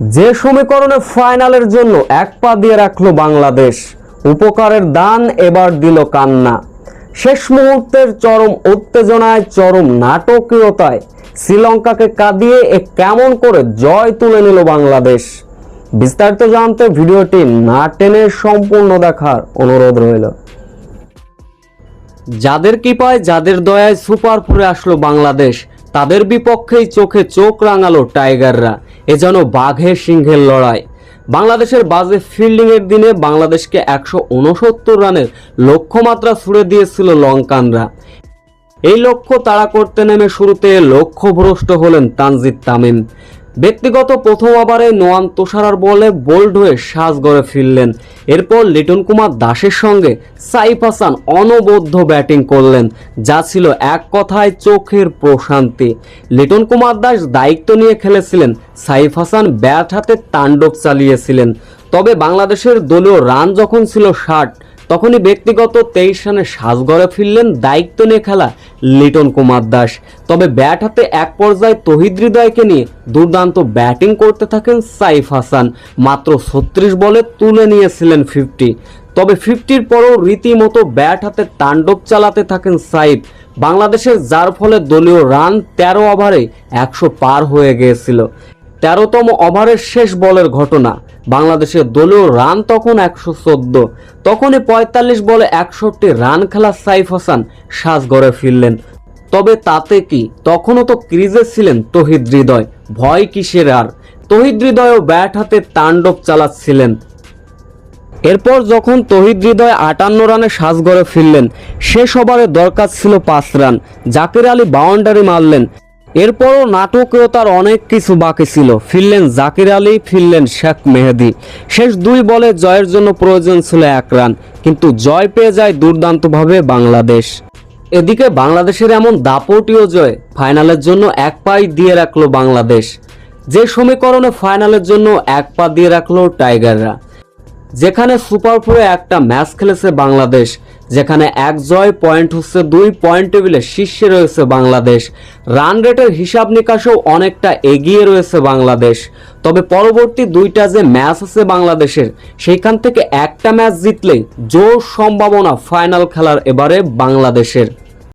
যে সমীকরণে ফাইনালের জন্য এক পা দিয়ে রাখল বাংলাদেশ, উপকারের দান এবার দিল কান্না। শেষ মুহূর্তের চরম উত্তেজনায়, চরম নাটকীয়তায় শ্রীলঙ্কাকে কাঁদিয়ে এ কেমন করে জয় তুলে নিল বাংলাদেশ? বিস্তারিত জানতে ভিডিওটি না টেনে সম্পূর্ণ দেখার অনুরোধ রইল। যাদের কৃপায়, যাদের দয়ায় সুপার ফোরে আসলো বাংলাদেশ, তাদের বিপক্ষেই চোখে চোখ রাঙালো টাইগাররা। এ যেন বাঘে সিংহের লড়াই। বাংলাদেশের বাজে ফিল্ডিংয়ের দিনে বাংলাদেশকে একশো উনসত্তর রানের লক্ষ্যমাত্রা ছুড়ে দিয়েছিল লঙ্কানরা। এই লক্ষ্য তাড়া করতে নেমে শুরুতে লক্ষ্যভ্রষ্ট হলেন তানজিদ তামিম। ব্যক্তিগত প্রথম ওভারে নোয়ান তোষারার বলে বোল্ড হয়ে সাজ গড়ে ফিরলেন। এরপর লিটন কুমার দাসের সঙ্গে সাইফ হাসান অনবদ্য ব্যাটিং করলেন, যা ছিল এক কথায় চোখের প্রশান্তি। লিটন কুমার দাস দায়িত্ব নিয়ে খেলেছিলেন, সাইফ হাসান ব্যাট হাতে তাণ্ডব চালিয়েছিলেন। তবে বাংলাদেশের দলীয় রান যখন ছিল ষাট তখনই ব্যক্তিগত তেইশ রানে সাজগড়ে ফিরলেন দায়িত্ব নিয়ে খেলা লিটন কুমার দাস। তবে ব্যাট হাতে এক পর্যায়ে তহিদ হৃদয়কে নিয়ে দুর্দান্ত ব্যাটিং করতে থাকেন সাইফ হাসান। মাত্র ছত্রিশ বলে তুলে নিয়েছিলেন ফিফটি। তবে ফিফটির পরও রীতিমতো ব্যাট হাতে তাণ্ডব চালাতে থাকেন সাইফ। বাংলাদেশের যার ফলে দলীয় রান তেরো ওভারে একশো পার হয়ে গিয়েছিল। তেরোতম ওভারের শেষ বলের ঘটনা। বাংলাদেশের দলীয় রান তখন একশো চোদ্দ। তখনই পঁয়তাল্লিশ বলে একষট্টি রান খেলা সাইফ হাসান সাজ গড়ে ফিরলেন। তবে তাতে কি? তখনও তো ক্রিজে ছিলেন তহিদ হৃদয়। ভয় কিসের আর? তহিদ হৃদয়ও ব্যাট হাতে তাণ্ডব চালাচ্ছিলেন। এরপর যখন তহিদ হৃদয় আটান্ন রানে সাজ গড়ে ফিরলেন, শেষ ওভারে দরকার ছিল পাঁচ রান। জাকির আলী বাউন্ডারি মারলেন। এরপরও নাটকেও তার অনেক কিছু বাকি ছিল। ফিরলেন জাকির আলী, ফিরলেন শেখ মেহেদি। শেষ দুই বলে জয়ের জন্য প্রয়োজন ছিল এক রান, কিন্তু জয় পেয়ে যায় দুর্দান্তভাবে বাংলাদেশ। এদিকে বাংলাদেশের এমন দাপটীয় জয় ফাইনালের জন্য এক পাই দিয়ে রাখল বাংলাদেশ। যে সমীকরণে ফাইনালের জন্য এক পা দিয়ে রাখল টাইগাররা। যেখানে সুপার ফোরে একটা ম্যাচ খেলেছে বাংলাদেশ যেখানে এক জয় পয়েন্ট হচ্ছে দুই পয়েন্ট টেবিলে শীর্ষে রয়েছে বাংলাদেশ। রান রেটের হিসাব নিকাশেও অনেকটা এগিয়ে রয়েছে বাংলাদেশ। তবে পরবর্তী দুইটা যে ম্যাচ আছে বাংলাদেশের, সেইখান থেকে একটা ম্যাচ জিতলেই জোর সম্ভাবনা ফাইনাল খেলার এবারে বাংলাদেশের।